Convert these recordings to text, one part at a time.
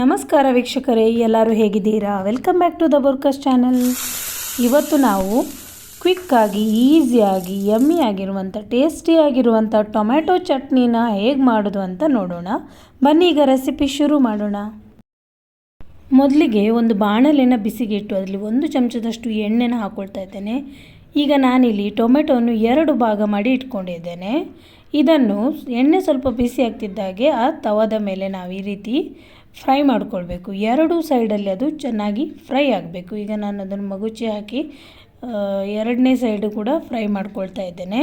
ನಮಸ್ಕಾರ ವೀಕ್ಷಕರೇ, ಎಲ್ಲರೂ ಹೇಗಿದ್ದೀರಾ? ವೆಲ್ಕಮ್ ಬ್ಯಾಕ್ ಟು ದ ಬೋರ್ಕಸ್ ಚಾನಲ್ ಇವತ್ತು ನಾವು ಕ್ವಿಕ್ಕಾಗಿ ಈಸಿಯಾಗಿ ಯಮ್ಮಿ ಆಗಿರುವಂಥ ಟೇಸ್ಟಿಯಾಗಿರುವಂಥ ಟೊಮ್ಯಾಟೊ ಚಟ್ನಿನ ಹೇಗೆ ಮಾಡೋದು ಅಂತ ನೋಡೋಣ. ಬನ್ನಿ, ಈಗ ರೆಸಿಪಿ ಶುರು ಮಾಡೋಣ. ಮೊದಲಿಗೆ ಒಂದು ಬಾಣಲೆನ ಬಿಸಿಗೆ ಇಟ್ಟು ಅದರಲ್ಲಿ ಒಂದು ಚಮಚದಷ್ಟು ಎಣ್ಣೆನ ಹಾಕ್ಕೊಳ್ತಾ ಇದ್ದೇನೆ. ಈಗ ನಾನಿಲ್ಲಿ ಟೊಮೆಟೊವನ್ನು ಎರಡು ಭಾಗ ಮಾಡಿ ಇಟ್ಕೊಂಡಿದ್ದೇನೆ. ಇದನ್ನು ಎಣ್ಣೆ ಸ್ವಲ್ಪ ಬಿಸಿ ಆಗ್ತಿದ್ದಾಗೆ ಆ ತವದ ಮೇಲೆ ನಾವು ಈ ರೀತಿ ಫ್ರೈ ಮಾಡಿಕೊಳ್ಬೇಕು. ಎರಡೂ ಸೈಡಲ್ಲಿ ಅದು ಚೆನ್ನಾಗಿ ಫ್ರೈ ಆಗಬೇಕು. ಈಗ ನಾನು ಅದನ್ನು ಮಗುಚಿ ಹಾಕಿ ಎರಡನೇ ಸೈಡು ಕೂಡ ಫ್ರೈ ಮಾಡ್ಕೊಳ್ತಾ ಇದ್ದೇನೆ.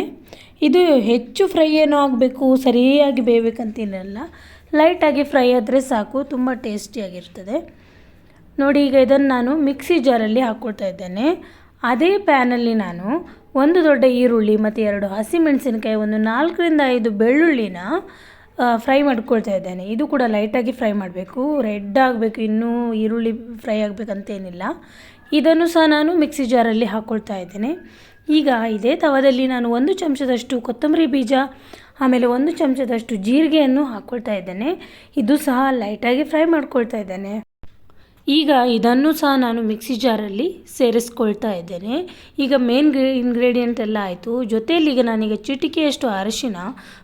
ಇದು ಹೆಚ್ಚು ಫ್ರೈ ಏನೋ ಆಗಬೇಕು, ಸರಿಯಾಗಿ ಬೇಯಬೇಕಂತೇನಲ್ಲ. ಲೈಟಾಗಿ ಫ್ರೈ ಆದರೆ ಸಾಕು, ತುಂಬ ಟೇಸ್ಟಿಯಾಗಿರ್ತದೆ. ನೋಡಿ, ಈಗ ಇದನ್ನು ನಾನು ಮಿಕ್ಸಿ ಜಾರಲ್ಲಿ ಹಾಕ್ಕೊಳ್ತಾ ಇದ್ದೇನೆ. ಅದೇ ಪ್ಯಾನಲ್ಲಿ ನಾನು ಒಂದು ದೊಡ್ಡ ಈರುಳ್ಳಿ ಮತ್ತು ಎರಡು ಹಸಿಮೆಣಸಿನಕಾಯಿ, ಒಂದು ನಾಲ್ಕರಿಂದ ಐದು ಬೆಳ್ಳುಳ್ಳಿನ ಫ್ರೈ ಮಾಡ್ಕೊಳ್ತಾ ಇದ್ದೇನೆ. ಇದು ಕೂಡ ಲೈಟಾಗಿ ಫ್ರೈ ಮಾಡಬೇಕು. ರೆಡ್ ಆಗಬೇಕು, ಇನ್ನೂ ಈರುಳ್ಳಿ ಫ್ರೈ ಆಗಬೇಕಂತೇನಿಲ್ಲ. ಇದನ್ನು ಸಹ ನಾನು ಮಿಕ್ಸಿ ಜಾರಲ್ಲಿ ಹಾಕ್ಕೊಳ್ತಾ ಇದ್ದೇನೆ. ಈಗ ಇದೇ ತವದಲ್ಲಿ ನಾನು ಒಂದು ಚಮಚದಷ್ಟು ಕೊತ್ತಂಬರಿ ಬೀಜ, ಆಮೇಲೆ ಒಂದು ಚಮಚದಷ್ಟು ಜೀರಿಗೆಯನ್ನು ಹಾಕ್ಕೊಳ್ತಾ ಇದ್ದೇನೆ. ಇದು ಸಹ ಲೈಟಾಗಿ ಫ್ರೈ ಮಾಡ್ಕೊಳ್ತಾ ಇದ್ದೇನೆ. ಈಗ ಇದನ್ನು ಸಹ ನಾನು ಮಿಕ್ಸಿ ಜಾರಲ್ಲಿ ಸೇರಿಸ್ಕೊಳ್ತಾ ಇದ್ದೇನೆ. ಈಗ ಮೇನ್ ಇಂಗ್ರೀಡಿಯೆಂಟ್ ಎಲ್ಲ ಆಯಿತು. ಜೊತೆಯಲ್ಲಿ ಈಗ ನಾನೀಗ ಚಿಟಿಕೆಯಷ್ಟು ಅರಶಿನ,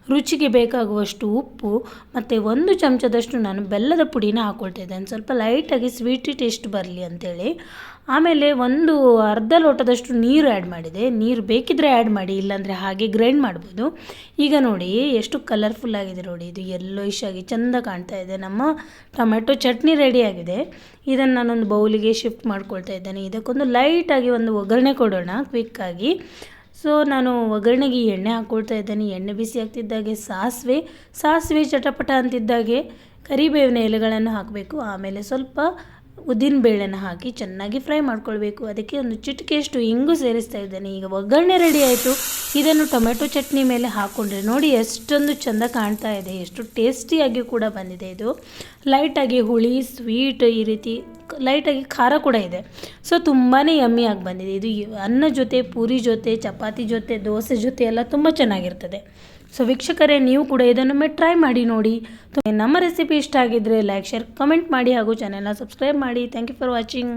ರುಚಿಗೆ ಬೇಕಾಗುವಷ್ಟು ಉಪ್ಪು ಮತ್ತು ಒಂದು ಚಮಚದಷ್ಟು ನಾನು ಬೆಲ್ಲದ ಪುಡಿನ ಹಾಕ್ಕೊಳ್ತಾ ಇದ್ದೇನೆ. ಸ್ವಲ್ಪ ಲೈಟಾಗಿ ಸ್ವೀಟ್ ಟೇಸ್ಟ್ ಬರಲಿ ಅಂತೇಳಿ. ಆಮೇಲೆ ಒಂದು ಅರ್ಧ ಲೋಟದಷ್ಟು ನೀರು ಆ್ಯಡ್ ಮಾಡಿದೆ. ನೀರು ಬೇಕಿದ್ರೆ ಆ್ಯಡ್ ಮಾಡಿ, ಇಲ್ಲಾಂದರೆ ಹಾಗೆ ಗ್ರೈಂಡ್ ಮಾಡ್ಬೋದು. ಈಗ ನೋಡಿ, ಎಷ್ಟು ಕಲರ್ಫುಲ್ ಆಗಿದೆ ನೋಡಿ. ಇದು ಎಲ್ಲೋ ಆಗಿ ಚೆಂದ ಕಾಣ್ತಾ ಇದೆ. ನಮ್ಮ ಟೊಮೆಟೊ ಚಟ್ನಿ ರೆಡಿ ಆಗಿದೆ. ಇದನ್ನು ನಾನೊಂದು ಬೌಲಿಗೆ ಶಿಫ್ಟ್ ಮಾಡ್ಕೊಳ್ತಾ ಇದ್ದೇನೆ. ಇದಕ್ಕೊಂದು ಲೈಟಾಗಿ ಒಂದು ಒಗ್ಗರಣೆ ಕೊಡೋಣ ಕ್ವಿಕ್ಕಾಗಿ ಸೊ ನಾನು ಒಗ್ಗರಣೆಗೆ ಎಣ್ಣೆ ಹಾಕ್ಕೊಳ್ತಾ ಇದ್ದೇನೆ. ಎಣ್ಣೆ ಬಿಸಿ ಆಗ್ತಿದ್ದಾಗೆ ಸಾಸಿವೆ. ಸಾಸಿವೆ ಚಟಪಟ ಅಂತಿದ್ದಾಗೆ ಕರಿಬೇವಿನ ಎಲೆಗಳನ್ನು ಹಾಕಬೇಕು. ಆಮೇಲೆ ಸ್ವಲ್ಪ ಉದ್ದಿನ ಬೇಳೆನ ಹಾಕಿ ಚೆನ್ನಾಗಿ ಫ್ರೈ ಮಾಡ್ಕೊಳ್ಬೇಕು. ಅದಕ್ಕೆ ಒಂದು ಚಿಟಿಕೆಯಷ್ಟು ಇಂಗು ಸೇರಿಸ್ತಾ ಇದ್ದೇನೆ. ಈಗ ಒಗ್ಗರಣೆ ರೆಡಿ ಆಯಿತು. ಇದನ್ನು ಟೊಮೆಟೊ ಚಟ್ನಿ ಮೇಲೆ ಹಾಕ್ಕೊಂಡ್ರೆ ನೋಡಿ ಎಷ್ಟೊಂದು ಚೆಂದ ಕಾಣ್ತಾ ಇದೆ. ಎಷ್ಟು ಟೇಸ್ಟಿಯಾಗಿ ಕೂಡ ಬಂದಿದೆ ಇದು. ಲೈಟಾಗಿ ಹುಳಿ ಸ್ವೀಟ್ ಈ ರೀತಿ ಲೈಟಾಗಿ ಖಾರ ಕೂಡ ಇದೆ. ಸೊ ತುಂಬಾ ಯಮ್ಮಿ ಆಗಿ ಬಂದಿದೆ. ಇದು ಅನ್ನ ಜೊತೆ, ಪೂರಿ ಜೊತೆ, ಚಪಾತಿ ಜೊತೆ, ದೋಸೆ ಜೊತೆ ಎಲ್ಲ ತುಂಬ ಚೆನ್ನಾಗಿರ್ತದೆ. ಸೊ ವೀಕ್ಷಕರೇ, ನೀವು ಕೂಡ ಇದನ್ನೊಮ್ಮೆ ಟ್ರೈ ಮಾಡಿ ನೋಡಿ. ನಮ್ಮ ರೆಸಿಪಿ ಇಷ್ಟ ಆಗಿದ್ದರೆ ಲೈಕ್ ಶೇರ್ ಕಮೆಂಟ್ ಮಾಡಿ ಹಾಗೂ ಚಾನೆಲ್ನ ಸಬ್ಸ್ಕ್ರೈಬ್ ಮಾಡಿ. Thank you for watching